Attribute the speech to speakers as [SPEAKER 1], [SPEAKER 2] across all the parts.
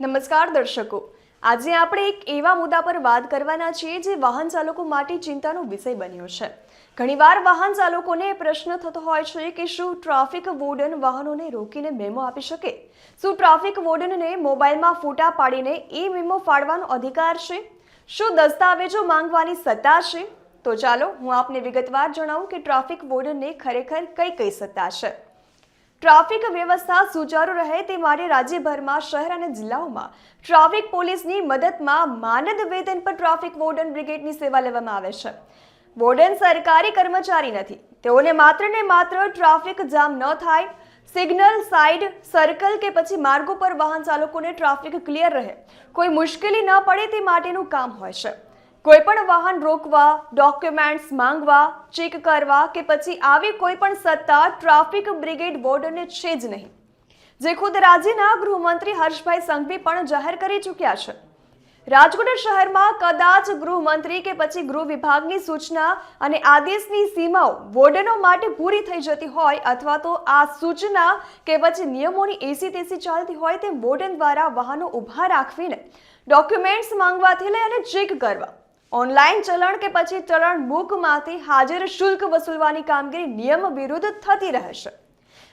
[SPEAKER 1] નમસ્કાર દર્શકો. આજે આપણે એક એવા મુદ્દા પર વાત કરવાના છીએ જે વાહન ચાલકો માટે ચિંતાનો વિષય બન્યો છે. ઘણીવાર વાહન ચાલકોને પ્રશ્ન થતો હોય છે કે શું ટ્રાફિક વોર્ડન વાહનોને રોકીને મેમો આપી શકે? શું ટ્રાફિક વોર્ડનને મોબાઈલમાં ફોટા પાડીને એ મેમો ફાડવાનો અધિકાર છે? શું દસ્તાવેજો માંગવાની સત્તા છે? તો ચાલો હું આપને વિગતવાર જણાવું કે ટ્રાફિક વોર્ડનને ખરેખર કઈ કઈ સત્તા છે. ટ્રાફિક વ્યવસ્થા સુચારુ રહે તે માટે રાજ્યભરમાં શહેર અને જિલ્લાઓમાં ટ્રાફિક પોલીસની મદદમાં માનદ વેતન પર ટ્રાફિક વોર્ડન બ્રિગેડની સેવા લેવામાં આવે છે. વોર્ડન સરકારી કર્મચારી નથી. તેઓને માત્ર ને માત્ર ટ્રાફિક જામ ન થાય, સિગ્નલ, સાઇડ, સર્કલ કે પછી માર્ગો પર વાહન ચાલકોને ટ્રાફિક ક્લિયર રહે. કોઈ મુશ્કેલી ન પડે તે માટેનું કામ હોય છે. કોઈ પણ વાહન રોકવા ડોક્યુમેન્ટ્સ માંગવા ચેક કરવા કે પછી આવી કોઈ પણ સત્તા ટ્રાફિક બ્રિગેડ બોર્ડને છે જ નહીં. જે ખુદ રાજ્યના ગૃહમંત્રી હર્ષભાઈ સંઘવી પણ જાહેર કરી ચૂક્યા છે. રાજકોટ શહેરમાં કદાચ ગૃહમંત્રી કે પછી ગૃહ વિભાગની સૂચના અને આદેશની સીમાઓ વોર્ડનો માટે પૂરી થઈ જતી હોય અથવા તો આ સૂચના કે પછી નિયમોની એસી તેસી ચાલતી હોય તેમ વોર્ડન દ્વારા વાહનો ઊભા રાખવીને ડોક્યુમેન્ટ્સ માંગવાથી લઈ અને ચેક કરવા ઓનલાઈન ચલણ કે પછી ચલણ બુકમાંથી હાજર શુલ્ક વસૂલવાની કામગીરી નિયમ વિરુદ્ધ થતી રહેશે.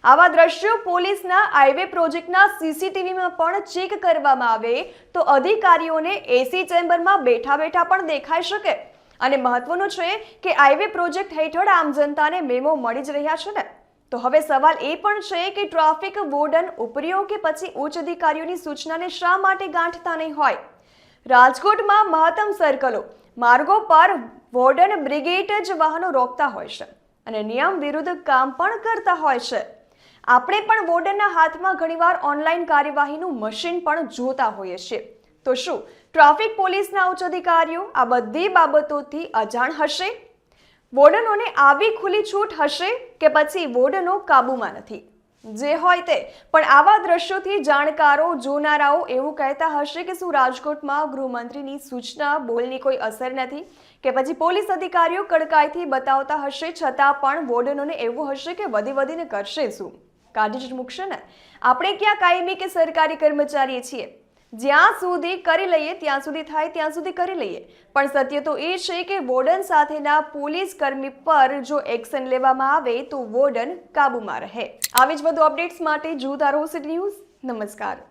[SPEAKER 1] આવા દ્રશ્યો પોલીસના હાઈવે પ્રોજેક્ટના સીસીટીવીમાં પણ ચેક કરવામાં આવે તો અધિકારીઓને એસી ચેમ્બરમાં બેઠા બેઠા પણ દેખાઈ શકે. અને મહત્વનું છે કે હાઈવે પ્રોજેક્ટ હેઠળ આમ જનતાને મેમો મળી જ રહ્યા છે ને. તો હવે સવાલ એ પણ છે કે ટ્રાફિક વોર્ડન ઉપરીઓ કે પછી ઉચ્ચ અધિકારીઓની સૂચનાને શા માટે ગાંઠતા નહીં હોય? રાજકોટમાં મહત્તમ સર્કલો માર્ગો પર વોર્ડન બ્રિગેડ જ વાહનો રોકતા હોય છે અને નિયમ વિરુદ્ધ કામ પણ કરતા હોય છે. આપણે પણ વોર્ડનના હાથમાં ઘણીવાર ઓનલાઈન કાર્યવાહીનું મશીન પણ જોતા હોઈએ છીએ. તો શું, ટ્રાફિક પોલીસના ઉચ્ચ અધિકારીઓ આ બધી બાબતોથી અજાણ હશે? વોર્ડનોને આવી ખુલ્લી છૂટ હશે કે પછી વોર્ડનો કાબૂમાં નથી? જે હોય તે. પણ આવા દ્રશ્યોથી જાણકારો, જોનારાઓ એવું કહેતા હશે કે શું રાજકોટમાં ગૃહમંત્રીની સૂચના બોલની કોઈ અસર નથી? કે પછી પોલીસ અધિકારીઓ કડકાઈથી બતાવતા હશે, છતાં પણ વોર્ડનોને એવું હશે કે વધી વધીને કરશે શું? કાઢી જ મૂકશે ને? આપણે ક્યાં કાયમી કે સરકારી કર્મચારી છીએ? જ્યાં સુધી કરી લઈએ, ત્યાં સુધી થાય, ત્યાં સુધી કરી લઈએ. પણ સત્ય તો એ છે કે વોર્ડન સાથેના પોલીસ કર્મી પર જો એક્શન લેવામાં આવે, તો વોર્ડન કાબૂમાં રહે. આવી જ વધુ અપડેટ્સ માટે જોતા રહો સિટી ન્યૂઝ. નમસ્કાર.